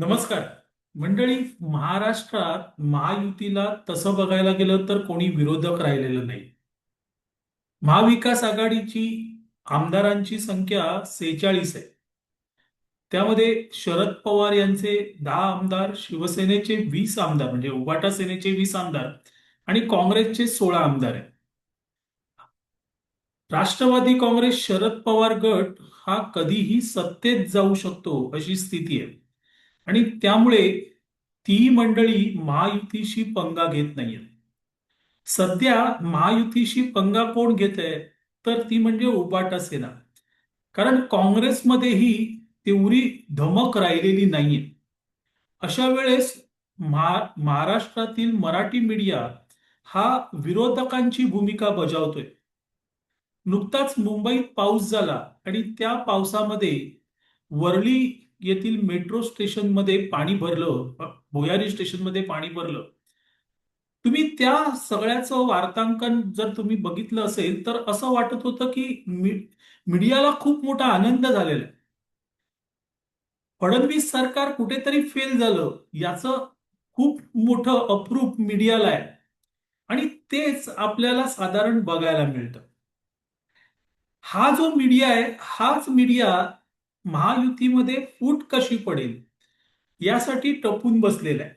नमस्कार. मंडळी महाराष्ट्रात महायुतीला तसं बघायला गेलं तर कोणी विरोधक राहिलेलं नाही. महाविकास आघाडीची आमदारांची संख्या सेहेचाळीस आहे. त्यामध्ये शरद पवार यांचे दहा आमदार शिवसेनेचे वीस आमदार म्हणजे उबाटा सेनेचे वीस आमदार आणि काँग्रेसचे सोळा आमदार आहेत. राष्ट्रवादी काँग्रेस शरद पवार गट हा कधीही सत्तेत जाऊ शकतो अशी स्थिती आहे. आणि त्यामुळे ती मंडळी महायुतीशी पंगा घेत नाहीये. सध्या महायुतीशी पंगा कोण घेत आहे? तर ती म्हणजे उपाटा सेना. कारण काँग्रेसमध्येही तेवढी धमक राहिलेली नाहीये. अशा वेळेस महाराष्ट्रातील मराठी मीडिया हा विरोधकांची भूमिका बजावतोय. नुकताच मुंबईत पाऊस झाला आणि त्या पावसामध्ये वरळी येथील मेट्रो स्टेशनमध्ये पाणी भरलं भुयारी स्टेशनमध्ये पाणी भरलं. तुम्ही त्या सगळ्याचं वार्तांकन जर तुम्ही बघितलं असेल तर असं वाटत होतं की मीडियाला खूप मोठा आनंद झालेला आहे. फडणवीस सरकार कुठेतरी फेल झालं याचं खूप मोठं अप्रूप मीडियाला आहे. आणि तेच आपल्याला साधारण बघायला मिळतं. हा जो मीडिया आहे हाच मीडिया महायुतीमध्ये फूट कशी पडेल यासाठी टपून बसलेला आहे.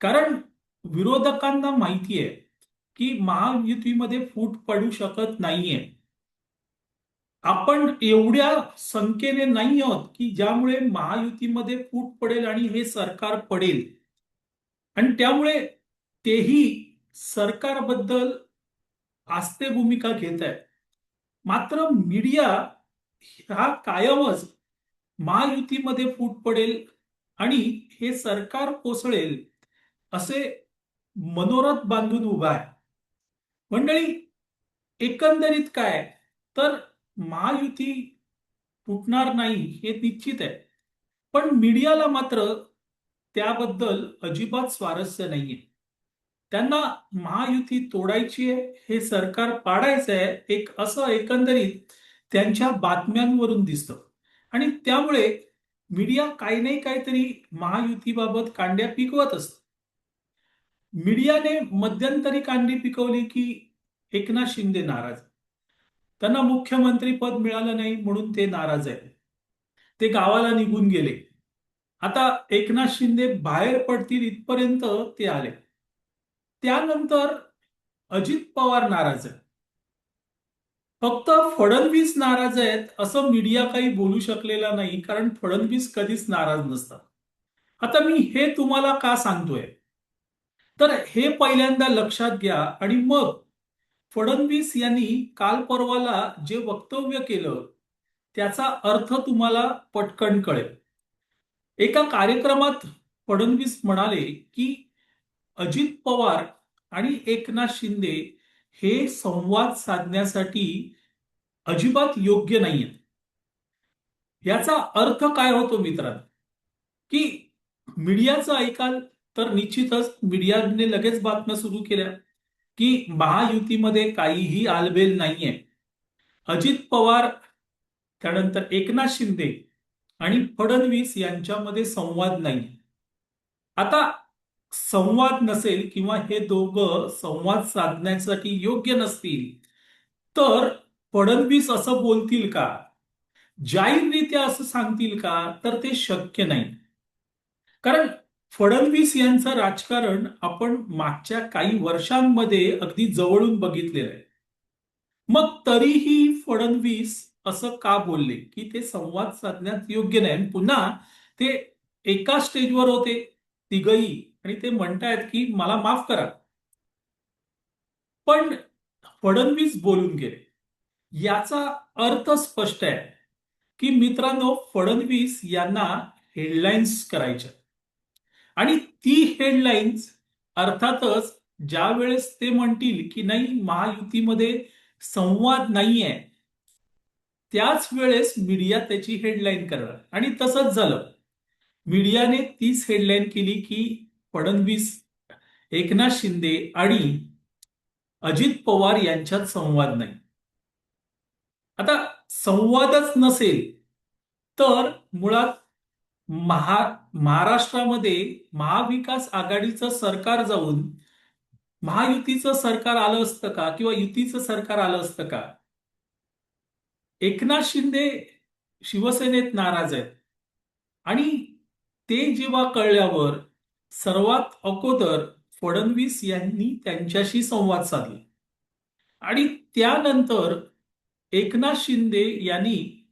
कारण विरोधकांना माहिती आहे की महायुतीमध्ये फूट पडू शकत नाहीये. आपण एवढ्या संख्येने नाही आहोत की ज्यामुळे महायुतीमध्ये फूट पडेल आणि हे सरकार पडेल. आणि त्यामुळे तेही सरकारबद्दल आस्ते भूमिका घेत आहे. मात्र मीडिया हा कायमच महायुतीमध्ये फूट पडेल आणि हे सरकार कोसळेल असे मनोरथ बांधून उभा आहे. मंडळी एकंदरीत काय? तर महायुती फुटणार नाही हे निश्चित आहे. पण मीडियाला मात्र त्याबद्दल अजिबात स्वारस्य नाहीये. त्यांना महायुती तोडायची आहे हे सरकार पाडायचं आहे एक असं एकंदरीत त्यांच्या बातम्यांवरून दिसतं. आणि त्यामुळे मीडिया काही नाही काहीतरी महायुतीबाबत कांड्या पिकवत असत. मीडियाने मध्यंतरी कांडी पिकवली की एकनाथ शिंदे नाराज त्यांना मुख्यमंत्री पद मिळालं नाही म्हणून ते नाराज आहे ते गावाला निघून गेले. आता एकनाथ शिंदे बाहेर पडतील इथपर्यंत ते आले. त्यानंतर अजित पवार नाराज आहे फक्त फडणवीस नाराज आहेत असं मीडिया काही बोलू शकलेला नाही कारण फडणवीस कधीच नाराज नसतात. आता मी हे तुम्हाला का सांगतोय? तर हे पहिल्यांदा लक्षात घ्या आणि मग फडणवीस यांनी काल परवाला जे वक्तव्य केलं त्याचा अर्थ तुम्हाला पटकन कळेल. एका कार्यक्रमात फडणवीस म्हणाले की अजित पवार आणि एकनाथ शिंदे हे संवाद साधण्यासाठी अजिबात योग्य नाहीये. याचा अर्थ काय होतो मित्रांनो? की मीडियाचं ऐकाल तर निश्चितच मीडियाने लगेच बातम्या सुरू केल्या की महायुतीमध्ये काहीही आलबेल नाहीये. अजित पवार त्यानंतर एकनाथ शिंदे आणि फडणवीस यांच्यामध्ये संवाद नाही आता संवाद नसेल किंवा हे दोघं संवाद साधण्यासाठी योग्य नसतील तर फडणवीस असं बोलतील का? जाहीररित्या असं सांगतील का? तर ते शक्य नाही. कारण फडणवीस यांचं राजकारण आपण मागच्या काही वर्षांमध्ये अगदी जवळून बघितलेलं आहे. मग तरीही फडणवीस असं का बोलले? की ते संवाद साधण्यात योग्य नाही. पुन्हा ते एका स्टेजवर होते. तिघही आणि ते म्हणतायत की मला माफ करा. पण फडणवीस बोलून गेले. याचा अर्थ स्पष्ट आहे की मित्रांनो फडणवीस यांना हेडलाईन्स करायच्या. आणि ती हेडलाईन्स अर्थातच ज्या वेळेस ते म्हणतील की नाही महायुतीमध्ये संवाद नाहीये त्याच वेळेस मीडिया त्याची हेडलाईन करणार. आणि तसंच झालं. मीडियाने तीच हेडलाईन केली की फडणवीस एकनाथ शिंदे आणि अजित पवार यांच्यात संवाद नाही. आता संवादच नसेल तर मुळात महा महाराष्ट्रामध्ये महाविकास आघाडीचं सरकार जाऊन महायुतीचं सरकार आलं असतं का किंवा युतीचं सरकार आलं असतं का? एकनाथ शिंदे शिवसेनेत नाराज आहेत. आणि ते जेव्हा कळल्यावर सर्वात अगोदर फडणवीस यांनी त्यांच्याशी संवाद साधला. आणि त्यानंतर एकनाथ शिंदे यांनी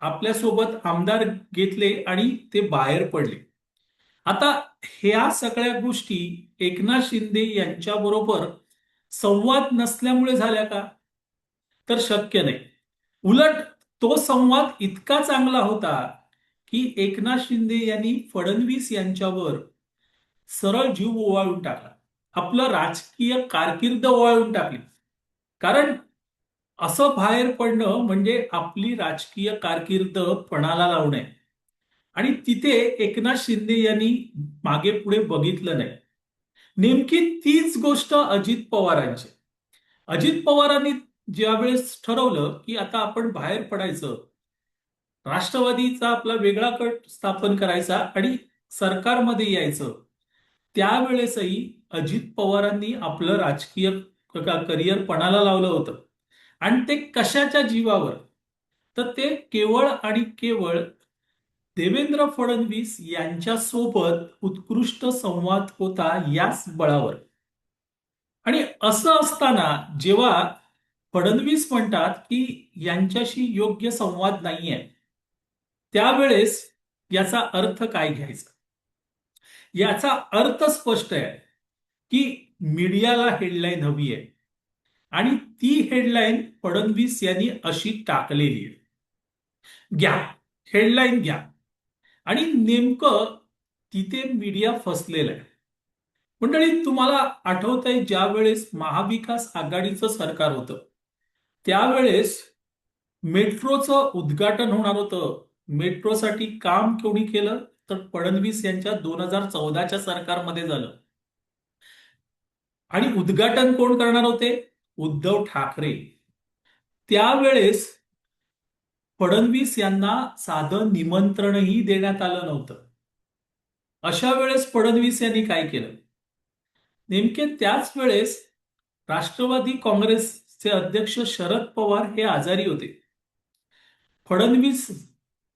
आपल्यासोबत आमदार घेतले आणि ते बाहेर पडले. आता ह्या सगळ्या गोष्टी एकनाथ शिंदे यांच्याबरोबर संवाद नसल्यामुळे झाल्या का? तर शक्य नाही. उलट तो संवाद इतका चांगला होता की एकनाथ शिंदे यांनी फडणवीस यांच्यावर सरळ जीव ओवाळून टाकला. आपलं राजकीय कारकीर्द ओवाळून टाकली. कारण असं बाहेर पडणं म्हणजे आपली राजकीय कारकीर्द पणाला लावणे आणि तिथे एकनाथ शिंदे यांनी मागे पुढे बघितलं नाही. नेमकी तीच गोष्ट अजित पवारांची. अजित पवारांनी ज्यावेळेस ठरवलं की आता आपण बाहेर पडायचं राष्ट्रवादीचा आपला वेगळा गट स्थापन करायचा आणि सरकारमध्ये यायचं त्यावेळेसही अजित पवारांनी आपलं राजकीय करिअर पणाला लावलं होतं. आणि ते कशाच्या जीवावर? तर ते केवळ आणि केवळ देवेंद्र फडणवीस यांच्यासोबत उत्कृष्ट संवाद होता याच बळावर. आणि असं असताना जेव्हा फडणवीस म्हणतात की यांच्याशी योग्य संवाद नाहीये त्यावेळेस याचा अर्थ काय घ्यायचा? याचा अर्थ स्पष्ट आहे की मीडियाला हेडलाईन हवी आहे. आणि ती हेडलाईन फडणवीस यांनी अशी टाकलेली आहे. घ्या हेडलाईन घ्या. आणि नेमकं तिथे मीडिया फसलेला आहे. मंडळी तुम्हाला आठवत आहे ज्या वेळेस महाविकास आघाडीचं सरकार होतं त्यावेळेस मेट्रोचं उद्घाटन होणार होतं. मेट्रोसाठी काम कोणी केलं? तर फडणवीस यांच्या दोन हजार चौदाच्या सरकारमध्ये झालं. आणि उद्घाटन कोण करणार होते? उद्धव ठाकरे. त्यावेळेस फडणवीस यांना साधं निमंत्रणही देण्यात आलं नव्हतं. अशा वेळेस फडणवीस यांनी काय केलं? नेमके त्याच वेळेस राष्ट्रवादी काँग्रेसचे अध्यक्ष शरद पवार हे आजारी होते. फडणवीस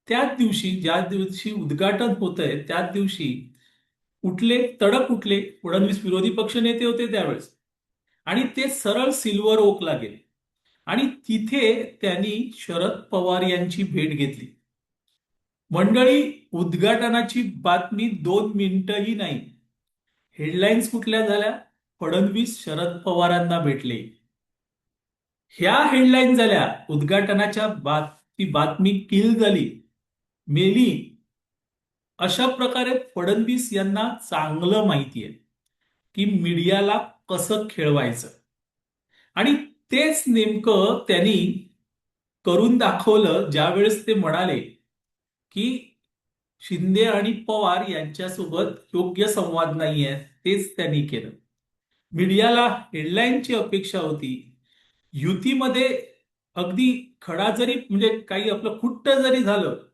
त्याच दिवशी ज्या दिवशी उद्घाटन होत आहे त्याच दिवशी उठले तडक उठले फडणवीस विरोधी पक्ष नेते होते त्यावेळेस. आणि ते सरळ सिल्वर ओकला गेले. आणि तिथे त्यांनी शरद पवार यांची भेट घेतली. मंडळी उद्घाटनाची बातमी दोन मिनिटंही नाही. हेडलाईन्स कुठल्या झाल्या? फडणवीस शरद पवारांना भेटले. ह्या हेडलाईन झाल्या. उद्घाटनाच्या बात ती बातमी किल झाली. मेली अशा प्रकारे फडणवीस यांना चांगलं माहिती आहे की मीडियाला कसं खेळवायचं. आणि तेच नेमकं त्यांनी करून दाखवलं ज्यावेळेस ते म्हणाले की शिंदे आणि पवार यांच्यासोबत योग्य संवाद नाहीये तेच त्यांनी केलं. मीडियाला हेडलाईनची अपेक्षा होती. युतीमध्ये अगदी खडा जरी म्हणजे काही आपलं खुट्ट जरी झालं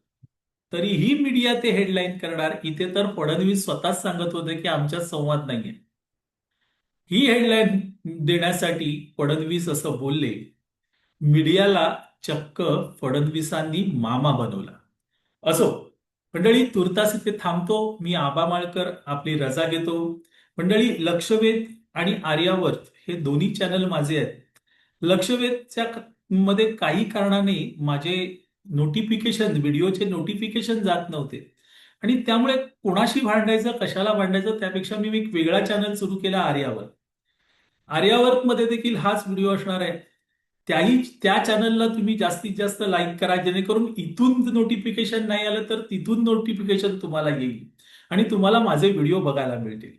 तरीही मीडिया ते हेडलाईन करणार. इथे तर फडणवीस स्वतःच सांगत होते की आमच्यात संवाद नाहीये. ही हेडलाईन देण्यासाठी फडणवीस असं बोलले. मीडियाला चक्क फडणवीसांनी मामा बनवला. असो मंडळी तुर्तास इथे थांबतो. मी आबा माळकर आपली रजा घेतो. मंडळी लक्षवेध आणि आर्यावर्त हे दोन्ही चॅनल माझे आहेत. लक्षवेधच्या मध्ये काही कारणाने माझे नोटिफिकेशन व्हिडिओचे नोटिफिकेशन जात नव्हते. आणि त्यामुळे कोणाशी भांडायचं कशाला भांडायचं त्यापेक्षा मी एक वेगळा चॅनल सुरू केला आर्यावर. आर्यावर्कमध्ये देखील हाच व्हिडिओ असणार आहे. त्याही त्या चॅनलला तुम्ही जास्तीत जास्त लाईक करा जेणेकरून इथून नोटिफिकेशन नाही आलं तर तिथून नोटिफिकेशन तुम्हाला येईल. आणि तुम्हाला माझे व्हिडिओ बघायला मिळतील.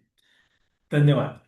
धन्यवाद.